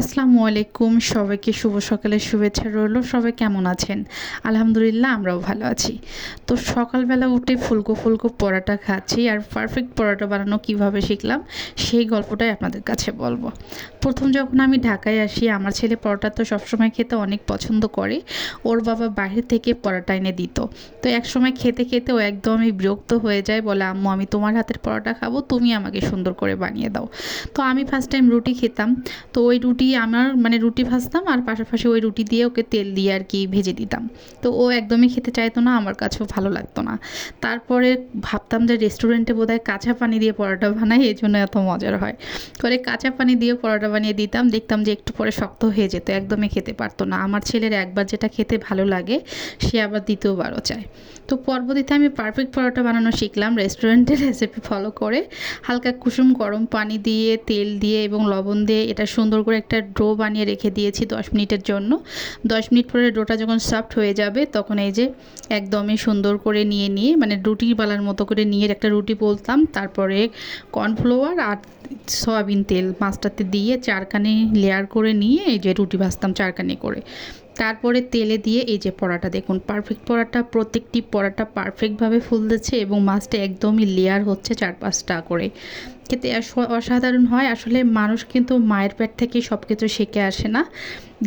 আসসালামু আলাইকুম, সবাইকে শুভ সকালের শুভেচ্ছা রইল। সবাই কেমন আছেন? আলহামদুলিল্লাহ, আমরাও ভালো আছি। তো সকালবেলা উঠে ফুলকো ফুলকো পরোটা খাচ্ছি আর পারফেক্ট পরোটা বানানো কীভাবে শিখলাম, সেই গল্পটাই আপনাদের কাছে বলব। প্রথম যখন আমি ঢাকায় আসি, আমার ছেলে পরোটা তো সবসময় খেতে অনেক পছন্দ করে। ওর বাবা বাইরে থেকে পরোটা এনে দিত। তো এক সময় খেতে খেতে ও একদমই বিরক্ত হয়ে যায়, বলে, আম্মু, আমি তোমার হাতের পরোটা খাব, তুমি আমাকে সুন্দর করে বানিয়ে দাও। তো আমি ফার্স্ট টাইম রুটি খেতাম। তো ওই রুটি আমার মানে রুটি ভাজতাম আর পাশাপাশি ওই রুটি দিয়ে ওকে তেল দিয়ে আর কি ভেজে দিতাম। তো ও একদমই খেতে চাইতো না, আমার কাছেও ভালো লাগতো না। তারপরে ভাবতাম যে রেস্টুরেন্টে বোধহয় কাঁচা পানি দিয়ে পরোটা বানাই, এই জন্য এত মজার হয়। করে কাঁচা পানি দিয়ে পরোটা বানিয়ে দিতাম, দেখতাম যে একটু পরে শক্ত হয়ে যেত, একদমই খেতে পারতো না। আমার ছেলের একবার যেটা খেতে ভালো লাগে, সে আবার দ্বিতীয়বারও চায়। তো পরবর্তীতে আমি পারফেক্ট পরোটা বানানো শিখলাম রেস্টুরেন্টের রেসিপি ফলো করে। হালকা কুসুম গরম পানি দিয়ে, তেল দিয়ে এবং লবণ দিয়ে এটা সুন্দর করে একটা ডো বানিয়ে রেখে দিয়েছি দশ মিনিটের জন্য। দশ মিনিট পরে ডোটা যখন সফট হয়ে যাবে, তখন এই যে একদমই সুন্দর করে নিয়ে নিয়ে মানে রুটি বালার মতো করে নিয়ে একটা রুটি বলতাম তারপরে কর্নফ্লাওয়ার আর সয়াবিন তেল মাছটাতে দিয়ে চারখানে লেয়ার করে নিয়ে এই যে রুটি ভাজতাম চারখানে করে। তারপরে তেলে দিয়ে এই যে পরাটা, দেখুন পারফেক্ট পরাটা, প্রত্যেকটি পরাটা পারফেক্টভাবে ফুলতেছে এবং মাছটা একদমই লেয়ার হচ্ছে চার পাঁচটা করে। খেতে অসাধারণ হয়। আসলে মানুষ কিন্তু মায়ের পেট থেকেই সব কিছু শিখে আসে না।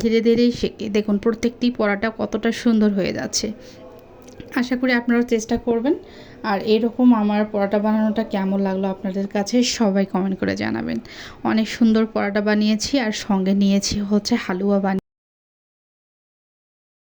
ধীরে ধীরেই শেখে দেখুন, প্রত্যেকটি পরাটা কতটা সুন্দর হয়ে যাচ্ছে। আশা করি আপনারাও চেষ্টা করবেন। আর এরকম আমার পরোটা বানানোটা কেমন লাগল আপনাদের কাছে সবাই কমেন্ট করে জানাবেন। অনেক সুন্দর পরোটা বানিয়েছি আর সঙ্গে নিয়েছি হচ্ছে হালুয়া বানিয়ে।